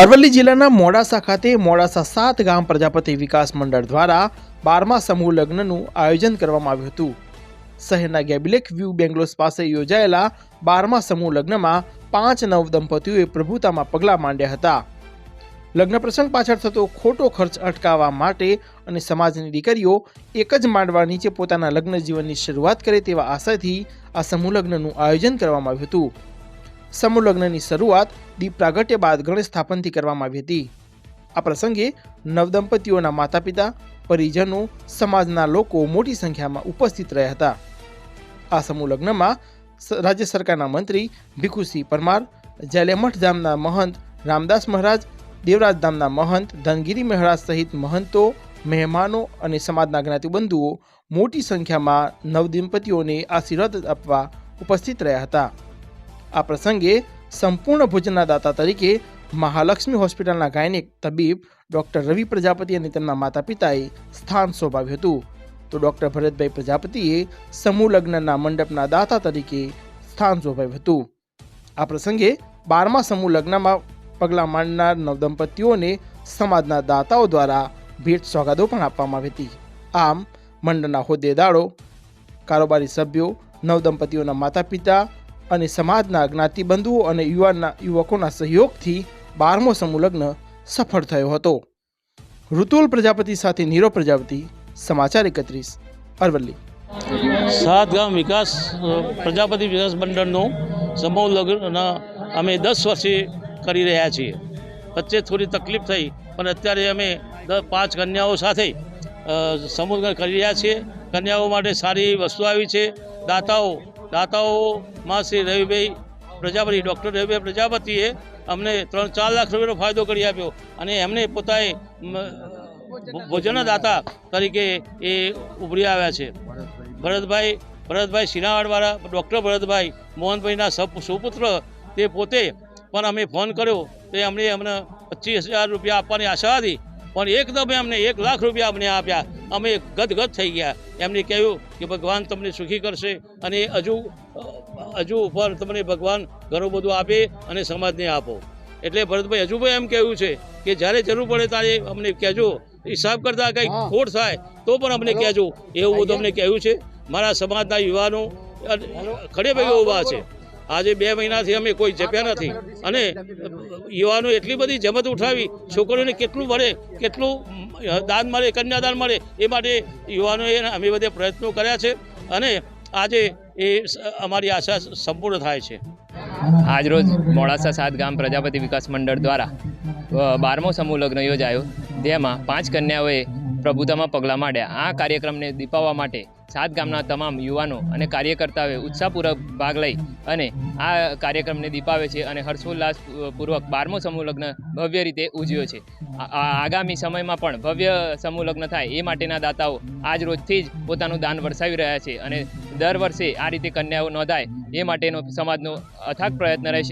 અરવલ્લી જિલ્લાના મોડાસા ખાતે મોડાસા સાત ગામ પ્રજાપતિ વિકાસ મંડળ દ્વારા બારમા સમૂહ લગ્નનું આયોજન કરવામાં આવ્યું હતું. શહેરના ગેબિલેક વ્યૂ બેંગ્લોસ પાસે યોજાયેલા બારમા સમૂહ લગ્નમાં પાંચ નવ દંપતીઓએ પ્રભુતામાં પગલાં માંડ્યા હતા. લગ્ન પ્રસંગ પાછળ થતો ખોટો ખર્ચ અટકાવવા માટે અને સમાજની દીકરીઓ એક જ માંડવા નીચે પોતાના લગ્ન જીવનની શરૂઆત કરે તેવા આશયથી આ સમૂહ લગ્નનું આયોજન કરવામાં આવ્યું હતું. સમૂહ લગ્નની શરૂઆત દીપ પ્રાગટ્ય બાદ ગણેશ સ્થાપનથી કરવામાં આવી હતી. આ પ્રસંગે નવદંપતીઓના માતા પિતા પરિજનો, સમાજના લોકો મોટી સંખ્યામાં ઉપસ્થિત રહ્યા હતા. આ સમૂહ લગ્નમાં રાજ્ય સરકારના મંત્રી ભીખુસિંહ પરમાર જલેમઠ ધામના મહંત રામદાસ મહારાજ, દેવરાજ ધામના મહંત ધનગીરી મહારાજ સહિત મહંતો, મહેમાનો અને સમાજના જ્ઞાતિબંધુઓ મોટી સંખ્યામાં નવદંપતીઓને આશીર્વાદ આપવા ઉપસ્થિત રહ્યા હતા. આ પ્રસંગે સંપૂર્ણ ભોજનના દાતા તરીકે મહાલક્ષ્મી હોસ્પિટલના ગાયનિક તબીબ ડૉક્ટર રવિ પ્રજાપતિ અને તેમના માતા પિતાએ સ્થાન શોભાવ્યું હતું. તો ડૉક્ટર ભરતભાઈ પ્રજાપતિએ સમૂહ લગ્નના મંડપના દાતા તરીકે સ્થાન શોભાવ્યું હતું. આ પ્રસંગે બારમા સમૂહ લગ્નમાં પગલાં માંડનાર નવદંપતીઓને સમાજના દાતાઓ દ્વારા ભેટ સોગાદો પણ આપવામાં આવી હતી. આમ મંડળના હોદ્દેદારો, કારોબારી સભ્યો, નવદંપતીઓના માતા પિતા અને સમાજના જ્ઞાતિબંધુઓ અને યુવાનના યુવકોના સહયોગથી બારમો સમૂહ લગ્ન સફળ થયો હતો. ઋતુલ પ્રજાપતિ સાથે નીરવ પ્રજાપતિ, સમાચાર એકત્રીસ, અરવલ્લી. સાત ગામ વિકાસ પ્રજાપતિ વિકાસ મંડળનું સમૂહ લગ્ન અમે દસ વર્ષે કરી રહ્યા છીએ. વચ્ચે થોડી તકલીફ થઈ, પણ અત્યારે અમે પાંચ કન્યાઓ સાથે સમૂહ કરી રહ્યા છીએ. કન્યાઓ માટે સારી વસ્તુ આવી છે. દાતાઓ દાતાઓમાં શ્રી રવિભાઈ પ્રજાપતિ, ડૉક્ટર રવિભાઈ પ્રજાપતિએ અમને ત્રણ ચાર લાખ રૂપિયાનો ફાયદો કરી આપ્યો અને એમને પોતાએ ભોજનદાતા તરીકે એ ઉભરી આવ્યા છે. ભરતભાઈ ભરતભાઈ સિનાવાડવાળા ડૉક્ટર ભરતભાઈ મોહનભાઈના સપ, સુપુત્ર તે પોતે પણ અમે ફોન કર્યો તે અમને અમને પચીસ હજાર રૂપિયા આપવાની આશા હતી પણ એકદમ અમને એક લાખ રૂપિયા અમને આપ્યા. અમે ગદગદ થઈ ગયા. એમને કહ્યું કે ભગવાન તમને સુખી કરશે અને હજુ હજુ ઉપર તમને ભગવાન ઘણું બધું આપે અને સમાજને આપો. એટલે ભરતભાઈ હજુ પણ એમ કહેવું છે કે જ્યારે જરૂર પડે ત્યારે અમને કહેજો. હિસાબ કરતાં કંઈક ખોટ થાય તો પણ અમને કહેજો. એવું બધું અમને કહ્યું છે. મારા સમાજના યુવાનો ખડે ભાઈઓ ઊભા છે. આજે બે મહિનાથી અમે કોઈ જપ્યા નથી. અને યુવાનો એટલી બધી જમત ઉઠાવી, છોકરીઓને કેટલું મળે, કેટલું દાન મળે, કન્યાદાન મળે, એ માટે યુવાનોએ અમે બધે પ્રયત્નો કર્યા છે. અને આજે એ અમારી આશા સંપૂર્ણ થાય છે. આજરોજ મોડાસા સાત ગામ પ્રજાપતિ વિકાસ મંડળ દ્વારા બારમો સમૂહ લગ્ન યોજાયો. જેમાં પાંચ કન્યાઓએ પ્રભુતામાં પગલાં માંડ્યા. આ કાર્યક્રમને દીપાવવા માટે સાત ગામના તમામ યુવાનો અને કાર્યકર્તાઓએ ઉત્સાહપૂર્વક ભાગ લઈ અને આ કાર્યક્રમને દીપાવે છે અને હર્ષોલ્લાસપૂર્વક બારમો સમૂહ લગ્ન ભવ્ય રીતે ઉજવ્યો છે. આગામી સમયમાં પણ ભવ્ય સમૂહ લગ્ન થાય એ માટેના દાતાઓ આજ રોજથી જ પોતાનું દાન વરસાવી રહ્યા છે અને દર વર્ષે આ રીતે કન્યાઓ નોંધાય એ માટેનો સમાજનો અથાગ પ્રયત્ન રહેશે.